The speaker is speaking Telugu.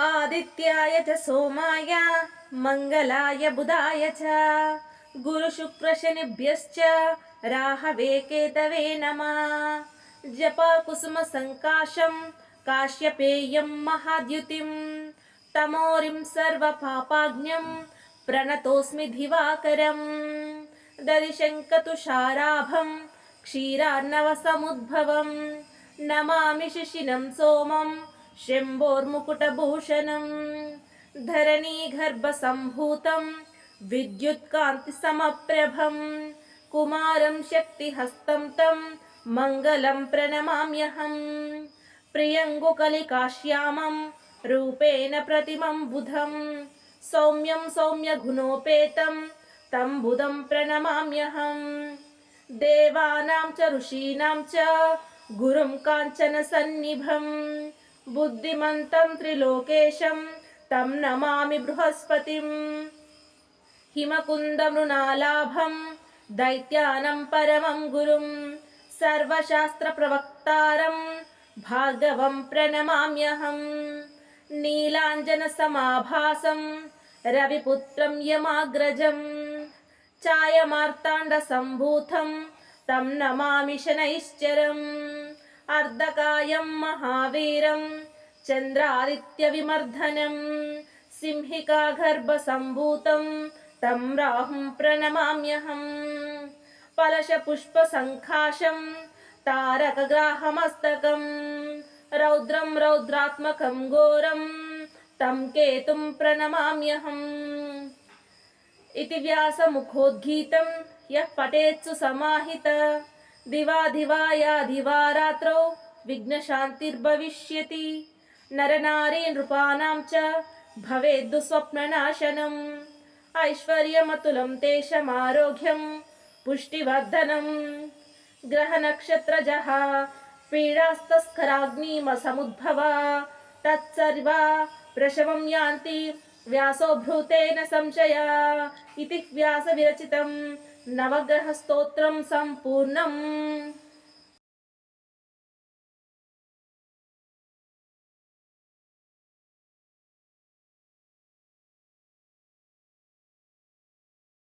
आदित्याय च सोमाय मङ्गलाय बुधाय च गुरुशुक्रशनिभ्यश्च राहवे केतवे नमः। जपाकुसुमसङ्काशं काश्यपेयं महाद्युतिं तमोरिं सर्वपापाज्ञं प्रणतोऽस्मि दिवाकरं दरिशङ्कतुषाराभं क्षीरार्णवसमुद्भवं नमामि शिशिनं सोमम् శంభోర్ముకుటభూషణం ధరణీగర్భసంభూతం విద్యుత్కాంతిసమప్రభం కుమారం శక్తిహస్తం తం మంగళం ప్రణమామ్యహం. ప్రియంగుకలికాశ్యామం రూపేణ ప్రతిమం బుధం సౌమ్యం సౌమ్యగుణోపేతం తం బుధం ప్రణమామ్యహం. దేవానాం చ ఋషీణాం చ గురుం కాంచన సన్నిభం బుద్ధిమంతం త్రిలోకేశం తం నమామి బృహస్పతిం. హిమకుందమృణాలాభం దైత్యానం పరమం గురుం. సర్వశాస్త్ర ప్రవక్తారం భాగవం ప్రణమామ్యహం. నీలాంజన సమాభాసం రవిపుత్రం యమాగ్రజం. ఛాయమార్తాండ సంభూతం తం నమామి శనైశ్చరం. शनैश्चरम् अर्धकायं महावीरं चन्द्रादित्यविमर्दनं सिंहिकागर्भसम्भूतं तं राहुं प्रणमाम्यहम् पलशपुष्पसङ्खाशं तारकग्राहमस्तकं रौद्रं रौद्रात्मकं घोरं तं केतुं प्रणमाम्यहम् इति व्यासमुखोद्गीतं यः पठेत्सु समाहित దివా దివాయా దివారాత్రౌ విఘ్నశాంతిర్భవిష్యతి నరనారీ నృపాణం చ భవేద్దు స్వప్ననాశనం ఐశ్వర్యమతులం తేషమారోగ్యం పుష్టివర్ధనం గ్రహనక్షత్రజ పీడాస్తస్కరాగ్నిమసముద్భవ తత్సర్వా ప్రశమం యాంతి व्यासोभृतेन संशय इति व्यासविरचितं नवग्रहस्तोत्रं सम्पूर्णम्